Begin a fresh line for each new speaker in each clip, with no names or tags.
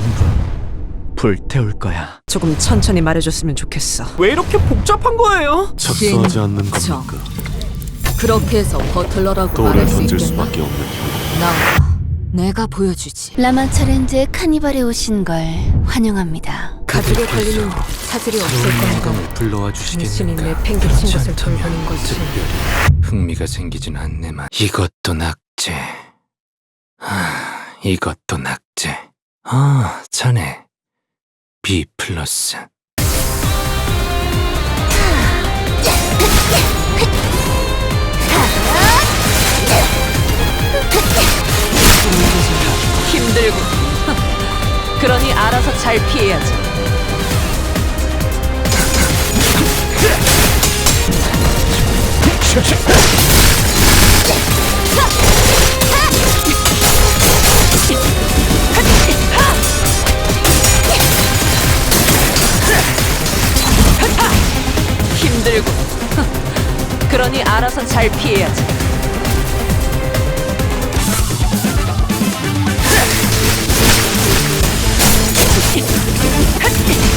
전부 불태울 거야.
조금 천천히 말해줬으면 좋겠어.
왜 이렇게 복잡한 거예요?
착수하지 않는
저.
겁니까?
그렇게 해서 버틀러라고
돌을
말할 수
던질
있겠나?
수밖에 없는
나와. 내가 보여주지.
라마차랜드에 카니발에 오신 걸 환영합니다.
가죽에 걸리는 차질이 없을 겁니다.
영감을 불러와
당신이
주시겠는가?
내 팽개친 것을 돌보는 거지.
흥미가 생기진 않네만 이것도 낙제 아, 이것도 낙제 아 자네 B 플러스
힘들고. 그러니 알아서 잘 피해야지. 그러니 알아서 잘 피해야지.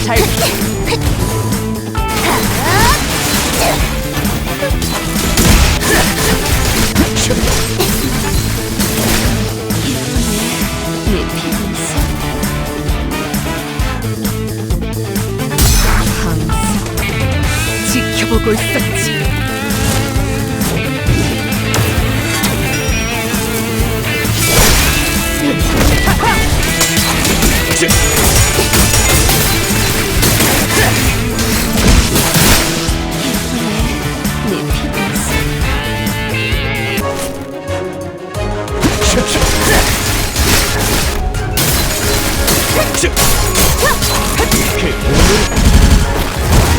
잘 피해.
지켜보고 있었지.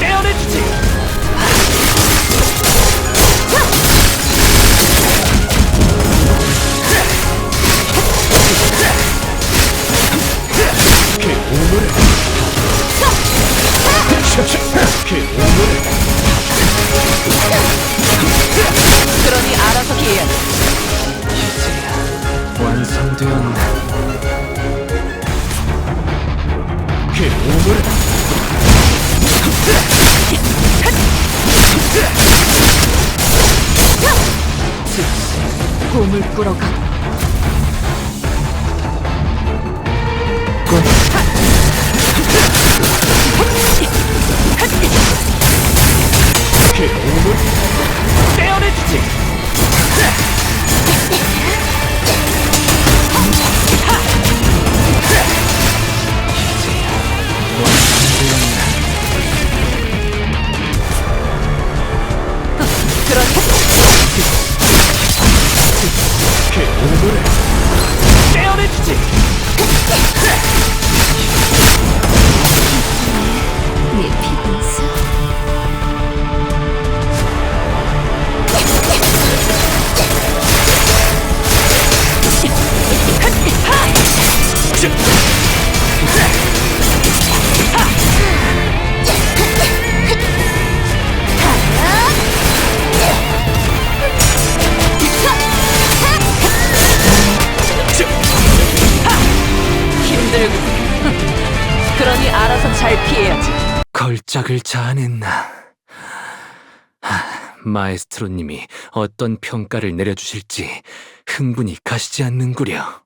떼어내주지.
그러니 알아서 피해야지.
이제야 완성되었 나
꿈을 꾸러가.
떼어내주지. 떼어내주지.
그러니 알아서 잘 피해야지.
걸작을 자아냈나 하, 마에스트로님이 어떤 평가를 내려주실지 흥분이 가시지 않는구려